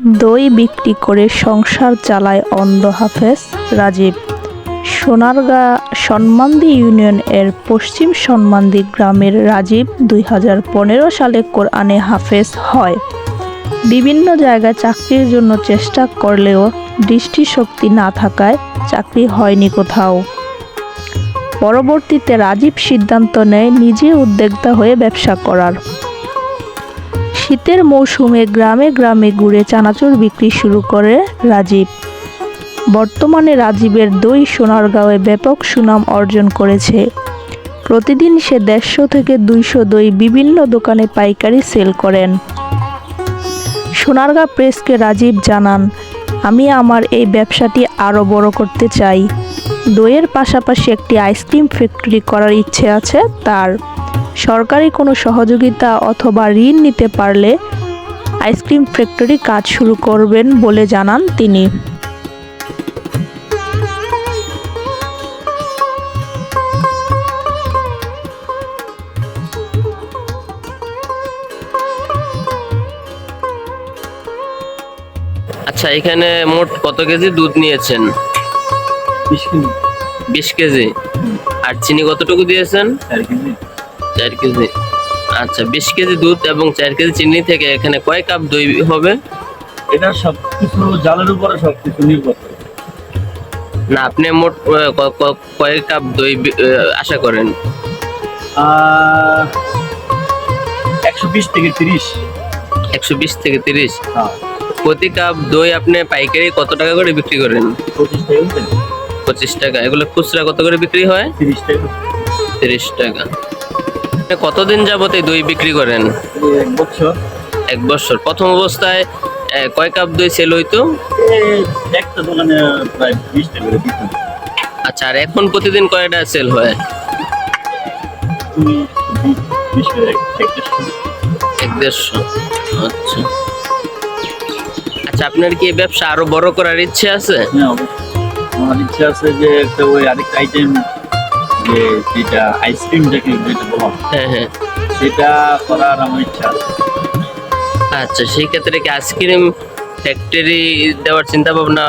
দই বিক্রি করে সংসার চালায় অন্ধ হাফেজ রাজীব। সোনারগাঁ সন্মান্দি ইউনিয়ন এর পশ্চিম সন্মান্দি গ্রামের রাজীব দুই হাজার পনেরো সালে কোরআনে হাফেজ হয়। বিভিন্ন জায়গায় চাকরির জন্য চেষ্টা করলেও দৃষ্টিশক্তি না থাকায় চাকরি হয়নি কোথাও। পরবর্তীতে রাজীব সিদ্ধান্ত নেয় নিজে উদ্যোক্তা হয়ে ব্যবসা করার। শীতের মৌসুমে গ্রামে গ্রামে ঘুরে চানাচুর বিক্রি শুরু করে রাজীব। বর্তমানে রাজীবের দই সোনারগাঁওয়ে ব্যাপক সুনাম অর্জন করেছে। প্রতিদিন সে দেড়শো থেকে দুইশো দই বিভিন্ন দোকানে পাইকারি সেল করেন। সোনারগাঁ প্রেসকে রাজীব জানান, আমি আমার এই ব্যবসাটি আরও বড় করতে চাই। দইয়ের পাশাপাশি একটি আইসক্রিম ফ্যাক্টরি করার ইচ্ছে আছে তার। সরকারি কোনো সহযোগিতা অথবা ঋণ নিতে পারলে আইসক্রিম ফ্যাক্টরি কাজ শুরু করবেন বলে জানান তিনি। আচ্ছা এখানে মোট কত কেজি দুধ নিয়েছেন? বিশ কেজি। বিশ কেজি। আর চিনি কতটুকু দিয়েছেন? চার কেজি। চার কেজি। আচ্ছা বিশ কেজি দুধ এবং চার কেজি চিনি থেকে এখানে কয় কাপ দই হবে? এটা সব কিছু জালের উপরে সব কিছু নির্ভর করে। না আপনি মোট আহ, ক- ক- কয় কাপ দই আশা করেন? একশো বিশ থেকে তিরিশ। একশো বিশ থেকে তিরিশ। হ্যাঁ। প্রতি কাপ দই আপনি পাইকারি কত টাকা করে বিক্রি করেন? পঁচিশ টাকা। পঁচিশ টাকা। এগুলো খুচরা কত করে বিক্রি হয়? তিরিশ টাকা। তিরিশ টাকা। কতদিন যাবত এই দই বিক্রি করেন? এক বছর। এক বছর। প্রথম অবস্থায় কয় কাপ দই সেল হইতো? একটা দোকানে প্রায় বিশ টাকা করে আচ্ছা আর এখন প্রতিদিন কয়টা সেল হয়? এক- দেড়শো। আচ্ছা। আচ্ছা আপনার কি এই ব্যবসা আরও বড় করার ইচ্ছে আছে? হ্যাঁ আমার ইচ্ছা আছে যে একটা ওই আরেকটা আইটেম যে যেটা আইসক্রিম যেটা যেটা বললাম হ্যাঁ হ্যাঁ সেটা করার আমার ইচ্ছা আছে। আচ্ছা সেই ক্ষেত্রে কি আইসক্রিম ফ্যাক্টরি দেওয়ার চিন্তা ভাবনা?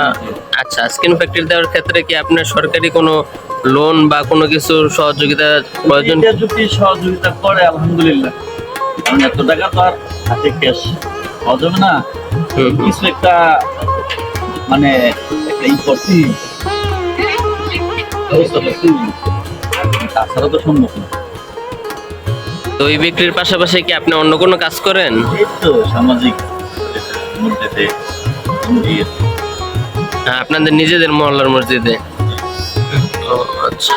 আচ্ছা আইসক্রিম ফ্যাক্টরি দেওয়ার ক্ষেত্রে কি আপনার সরকারি কোনো লোন বা কোনো কিছু সহযোগিতা প্রয়োজন? যদি সহযোগিতা করে আলহামদুলিল্লাহ। কারণ এত টাকা তো আর হাতে ক্যাশ পাওয়া যাবে না। কিছু একটা মানে একটা ই করছি তাছাড়া তো সম্ভব না। দই বিক্রির পাশাপাশি কি আপনি অন্য কোনো কাজ করেন? এই তো সামাজিক হ্যাঁ, আপনাদের নিজেদের মহল্লার মসজিদে। ও আচ্ছা।